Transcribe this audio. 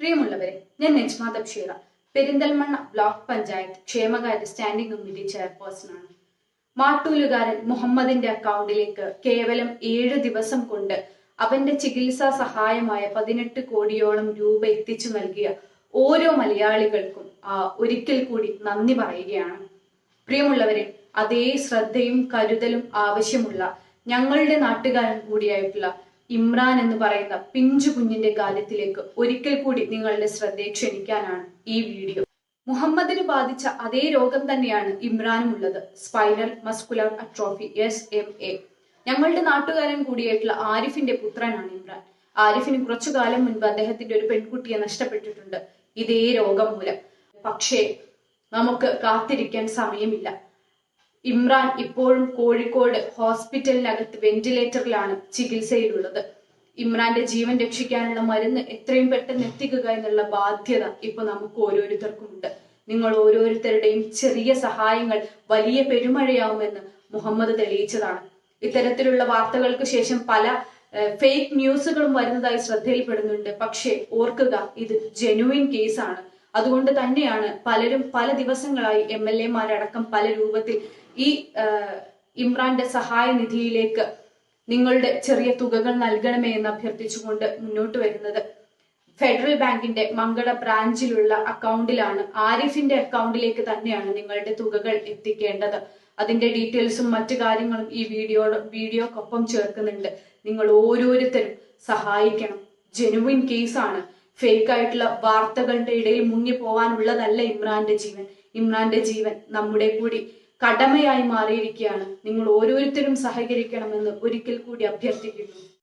പ്രിയമുള്ളവരെ ഞാൻ നജ്മ തബ്ഷീറ പെരിന്തൽമണ്ണ ബ്ലോക്ക് പഞ്ചായത്ത് ക്ഷേമകാര്യ സ്റ്റാൻഡിംഗ് കമ്മിറ്റി ചെയർപേഴ്സണാണ് മാട്ടൂലുകാരൻ മുഹമ്മദിന്റെ അക്കൗണ്ടിലേക്ക് കേവലം ഏഴ് ദിവസം കൊണ്ട് അവന്റെ ചികിത്സാ സഹായമായ പതിനെട്ട് കോടിയോളം രൂപ എത്തിച്ചു നൽകിയ ഓരോ മലയാളികൾക്കും ഒരിക്കൽ കൂടി നന്ദി പറയുകയാണ്. പ്രിയമുള്ളവരെ അതേ ശ്രദ്ധയും കരുതലും ആവശ്യമുള്ള ഞങ്ങളുടെ നാട്ടുകാരൻ കൂടിയായിട്ടുള്ള ഇമ്രാൻ എന്ന് പറയുന്ന പിഞ്ചു കുഞ്ഞിന്റെ കാര്യത്തിലേക്ക് ഒരിക്കൽ കൂടി നിങ്ങളുടെ ശ്രദ്ധയെ ക്ഷണിക്കാനാണ് ഈ വീഡിയോ. മുഹമ്മദിന് ബാധിച്ച അതേ രോഗം തന്നെയാണ് ഇമ്രാനും ഉള്ളത് spinal muscular atrophy S M A ഞങ്ങളുടെ നാട്ടുകാരൻ കൂടിയായിട്ടുള്ള ആരിഫിന്റെ പുത്രനാണ് ഇമ്രാൻ. ആരിഫിന് കുറച്ചു കാലം മുൻപ് അദ്ദേഹത്തിന്റെ ഒരു പെൺകുട്ടിയെ നഷ്ടപ്പെട്ടിട്ടുണ്ട്. ഇതേ രോഗം മൂലം. പക്ഷേ നമുക്ക് കാത്തിരിക്കാൻ സമയമില്ല. ഇമ്രാൻ ഇപ്പോഴും കോഴിക്കോട് ഹോസ്പിറ്റലിനകത്ത് വെന്റിലേറ്ററിലാണ് ചികിത്സയിലുള്ളത്. ഇമ്രാന്റെ ജീവൻ രക്ഷിക്കാനുള്ള മരുന്ന് എത്രയും പെട്ടെന്ന് എത്തിക്കുക എന്നുള്ള ബാധ്യത ഇപ്പൊ നമുക്ക് ഓരോരുത്തർക്കും ഉണ്ട് നിങ്ങൾ ഓരോരുത്തരുടെയും ചെറിയ സഹായങ്ങൾ വലിയ പെരുമഴയാവുമെന്ന് മുഹമ്മദ് തെളിയിച്ചതാണ്. ഇത്തരത്തിലുള്ള വാർത്തകൾക്ക് ശേഷം പല ഫേക്ക് ന്യൂസുകളും വരുന്നതായി ശ്രദ്ധയിൽപ്പെടുന്നുണ്ട്. പക്ഷേ ഓർക്കുക ഇത് ജെനുവിൻ കേസാണ് അതുകൊണ്ട് തന്നെയാണ് പലരും പല ദിവസങ്ങളായി എം എൽ എമാരടക്കം പല രൂപത്തിൽ ഈ ഇമ്രാന്റെ സഹായ നിധിയിലേക്ക് നിങ്ങളുടെ ചെറിയ തുകകൾ നൽകണമേ എന്ന് അഭ്യർത്ഥിച്ചുകൊണ്ട് മുന്നോട്ട് വരുന്നത്. ഫെഡറൽ ബാങ്കിന്റെ മങ്കട ബ്രാഞ്ചിലുള്ള അക്കൗണ്ടിലാണ്. ആരിഫിന്റെ അക്കൗണ്ടിലേക്ക് തന്നെയാണ് നിങ്ങളുടെ തുകകൾ എത്തിക്കേണ്ടത്. അതിന്റെ ഡീറ്റെയിൽസും മറ്റു കാര്യങ്ങളും ഈ വീഡിയോ വീഡിയോക്കൊപ്പം ചേർക്കുന്നുണ്ട്. നിങ്ങൾ ഓരോരുത്തരും സഹായിക്കണം. ജെനുവിൻ കേസാണ്. ഫേക്ക് ആയിട്ടുള്ള വാർത്തകളുടെ ഇടയിൽ മുങ്ങി പോവാനുള്ളതല്ല ഇമ്രാന്റെ ജീവൻ. ഇമ്രാന്റെ ജീവൻ നമ്മുടെ കൂടി കടമയായി മാറിയിരിക്കുകയാണ്. നിങ്ങൾ ഓരോരുത്തരും സഹകരിക്കണമെന്ന് ഒരിക്കൽ കൂടി അഭ്യർത്ഥിക്കുന്നു.